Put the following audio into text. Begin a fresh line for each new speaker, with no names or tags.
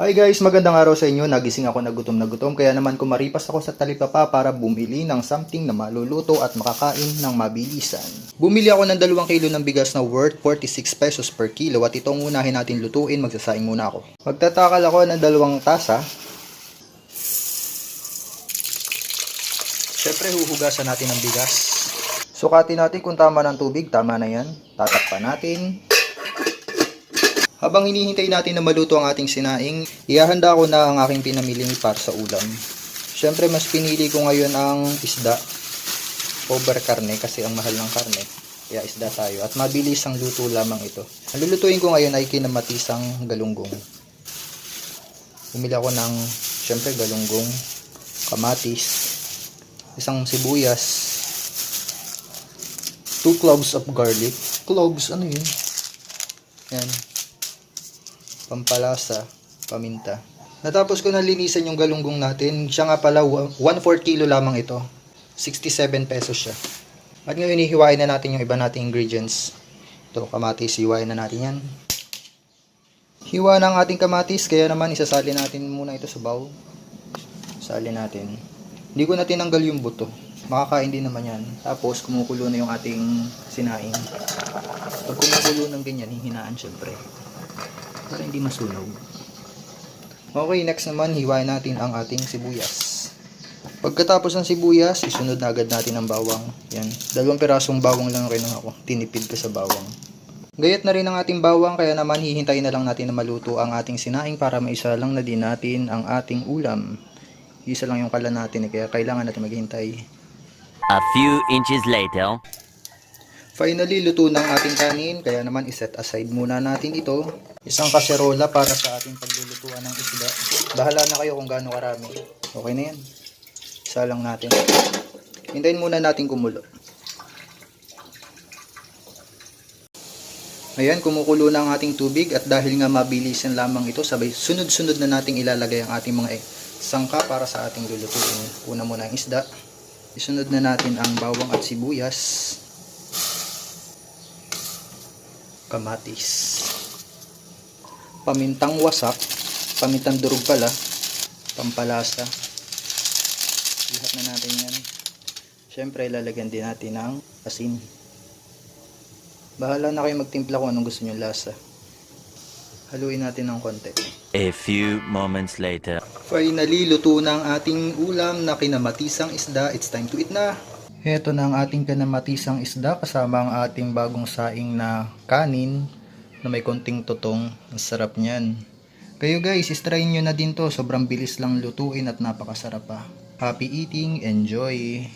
Hi guys, magandang araw sa inyo. Nagising ako na gutom na gutom kaya naman kumaripas ako sa talipapa para bumili ng something na maluluto at makakain ng mabilisan. Bumili ako ng 2 kilo ng bigas na worth 46 pesos per kilo at itong unahin natin lutuin, magsasaing muna ako. Magtatakal ako ng dalawang tasa. Siyempre huhugasan natin ng bigas. Sukatin natin kung tama ng tubig, tama na yan. Tatakpan natin. Habang hinihintay natin na maluto ang ating sinaing, ihahanda ko na ang aking pinamiling para sa ulam. Siyempre, mas pinili ko ngayon ang isda over karne kasi ang mahal ng karne. Kaya isda tayo. At mabilis ang luto lamang ito. Ang lulutuin ko ngayon ay kinamatisang galunggong. Bumili ako ng, siyempre, galunggong, kamatis, isang sibuyas, two cloves of garlic. Cloves, ano yun? Yan pampalasa, paminta. Natapos ko na linisan yung galunggong natin. Siya nga pala, 1/4 kilo lamang ito. 67 pesos siya. At ngayon, ihiwain na natin yung iba nating ingredients. Ito, kamatis, hiwain na natin yan. Hiwa ng ating kamatis, kaya naman isasali natin muna ito sa bowl. Sali natin. Hindi ko na tinanggal yung buto. Makakain din naman yan. Tapos, kumukulo na yung ating sinaing. Pag kumukulo ng ganyan, hihinaan syempre para hindi masunog. Okay, next naman, hiwain natin ang ating sibuyas. Pagkatapos ng sibuyas, isunod na agad natin ang bawang. Yan, dalawang pirasong bawang lang rin ako. Tinipid ko sa bawang. Gayat na rin ang ating bawang, kaya naman hihintayin na lang natin na maluto ang ating sinaing para maisa lang na din natin ang ating ulam. Isa lang yung kala natin, eh, kaya kailangan natin maghintay.
A few inches later.
Finally, luto ng ating kanin, kaya naman iset aside muna natin ito. Isang kaserola para sa ating paglulutuan ng isda. Bahala na kayo kung gaano karami. Okay na yan. Isa lang natin. Hintayin muna natin kumulo. Ayan, kumukulo na ang ating tubig at dahil nga mabilisan lamang ito, sabay sunod-sunod na nating ilalagay ang ating mga sangka para sa ating lulutuin. Una muna ang isda. Isunod na natin ang bawang at sibuyas. Kamatis. Pamintang wasak. Pamintang durog pala. Pampalasa. Lihat na natin yan. Siyempre, lalagyan din natin ng asin. Bahala na kayo magtimpla kung anong gusto nyo lasa. Haluin natin ng konti.
A few moments later.
Finally, luto na ang ating ulam na kinamatisang isda. It's time to eat na! Heto na ang ating kinamatisang isda kasama ang ating bagong saing na kanin na may konting tutong. Ang sarap niyan. Kayo guys, try nyo na din to. Sobrang bilis lang lutuin at napakasarap pa. Happy eating, enjoy!